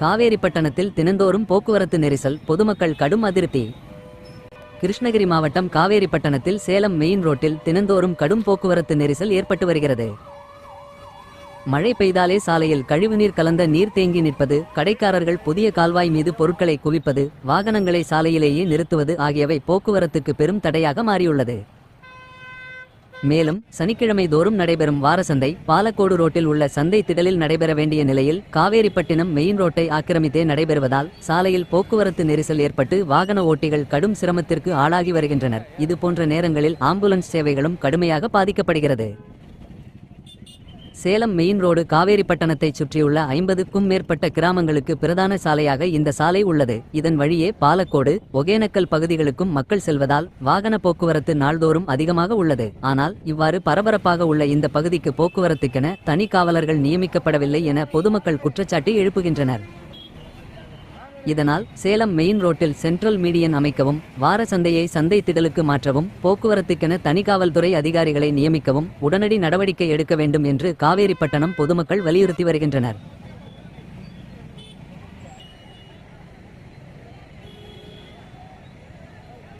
காவேரிப்பட்டணத்தில் தினந்தோறும் போக்குவரத்து நெரிசல் பொதுமக்கள் கடும் அதிருப்தி. கிருஷ்ணகிரி மாவட்டம் காவேரிப்பட்டணத்தில் சேலம் மெயின் ரோட்டில் தினந்தோறும் கடும் போக்குவரத்து நெரிசல் ஏற்பட்டு வருகிறது. மழை பெய்தாலே சாலையில் கழிவுநீர் கலந்த நீர் தேங்கி நிற்பது கடைக்காரர்கள் புதிய கால்வாய் மீது பொருட்களை குவிப்பது வாகனங்களை சாலையிலேயே நிறுத்துவது ஆகியவை போக்குவரத்துக்கு பெரும் தடையாக மாறியுள்ளது. மேலும் சனிக்கிழமை தோறும் நடைபெறும் வாரசந்தை பாலக்கோடு ரோட்டில் உள்ள சந்தை திடலில் நடைபெற வேண்டிய நிலையில் காவேரிப்பட்டினம் மெயின் ரோட்டை ஆக்கிரமித்தே நடைபெறுவதால் சாலையில் போக்குவரத்து நெரிசல் ஏற்பட்டு வாகன ஓட்டிகள் கடும் சிரமத்திற்கு ஆளாகி வருகின்றனர். இது போன்ற நேரங்களில் ஆம்புலன்ஸ் சேவைகளும் கடுமையாக பாதிக்கப்படுகிறது. சேலம் மெயின் ரோடு காவேரிப்பட்டணத்தைச் சுற்றியுள்ள ஐம்பதுக்கும் மேற்பட்ட கிராமங்களுக்கு பிரதான சாலையாக இந்த சாலை உள்ளது. இதன் வழியே பாலக்கோடு ஒகேனக்கல் பகுதிகளுக்கும் மக்கள் செல்வதால் வாகன போக்குவரத்து நாள்தோறும் அதிகமாக உள்ளது. ஆனால் இவ்வாறு பரபரப்பாக உள்ள இந்த பகுதிக்கு போக்குவரத்துக்கென தனி காவலர்கள் நியமிக்கப்படவில்லை என பொதுமக்கள் குற்றச்சாட்டு எழுப்புகின்றனர். இதனால் சேலம் மெயின் ரோட்டில் சென்ட்ரல் மீடியன் அமைக்கவும் வார சந்தையை சந்தை திடலுக்கு மாற்றவும் போக்குவரத்துக்கென தனி காவல்துறை அதிகாரிகளை நியமிக்கவும் உடனடி நடவடிக்கை எடுக்க வேண்டும் என்று காவேரிப்பட்டணம் பொதுமக்கள் வலியுறுத்தி வருகின்றனர்.